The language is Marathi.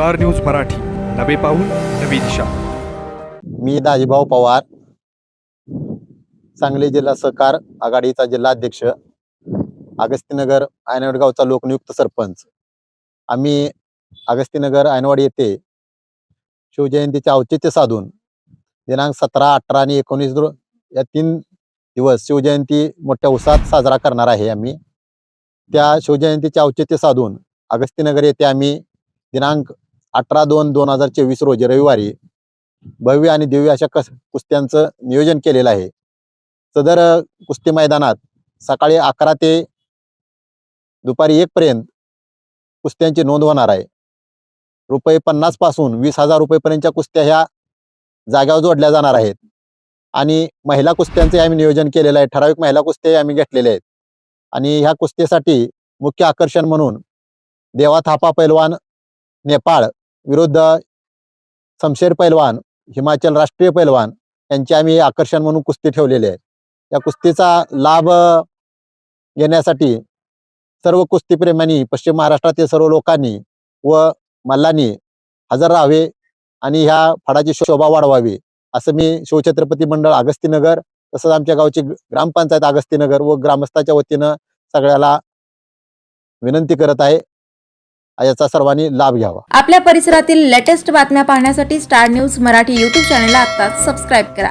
Star news Marathi. नवे पाऊल नवी दिशा. मी दाजीभाऊ पवार सांगली जिल्हा सहकार आघाडीचा जिल्हा अध्यक्ष अगस्तीनगर आयनवडगावचा लोकनियुक्त सरपंच. आम्ही अगस्तीनगर आयनवाडी येथे शिवजयंतीचे औचित्य साधून दिनांक सतरा अठरा आणि एकोणीस या तीन दिवस शिवजयंती मोठ्या उत्साहात साजरा करणार आहे आम्ही. त्या शिवजयंतीचे औचित्य साधून अगस्तीनगर येथे आम्ही दिनांक अठरा दोन दोन हजार चोवीस रोजी रविवारी भव्य आणि दिव्य अशा कस कुस्त्यांचं नियोजन केलेलं आहे. सदर कुस्ती मैदानात सकाळी अकरा ते दुपारी एकपर्यंत कुस्त्यांची नोंद होणार आहे. रुपये पन्नासपासून वीस हजार रुपयेपर्यंतच्या कुस्त्या ह्या जाग्यावर जोडल्या जाणार आहेत. आणि महिला कुस्त्यांचे आम्ही नियोजन केलेलं आहे. ठराविक महिला कुस्त्याही आम्ही घेतलेले आहेत. आणि ह्या कुस्तीसाठी मुख्य आकर्षण म्हणून देवा थापा पैलवान नेपाळ विरुद्ध समशेर पैलवान हिमाचल राष्ट्रीय पैलवान यांचे आम्ही आकर्षण म्हणून कुस्ती ठेवलेली आहे. या कुस्तीचा लाभ घेण्यासाठी सर्व कुस्तीप्रेमींनी पश्चिम महाराष्ट्रातील सर्व लोकांनी व मल्लांनी हजर राहावे आणि ह्या फडाची शोभा वाढवावी असं मी शिवछत्रपती मंडळ अगस्तीनगर तसंच आमच्या गावची ग्रामपंचायत अगस्तीनगर व ग्रामस्थाच्या वतीनं सगळ्याला विनंती करत आहे. याचा सर्वांनी लाभ घ्यावा. आपल्या परिसरातील लेटेस्ट बातम्या पाहण्यासाठी स्टार न्यूज मराठी यूट्यूब चॅनलला आता सबस्क्राईब करा.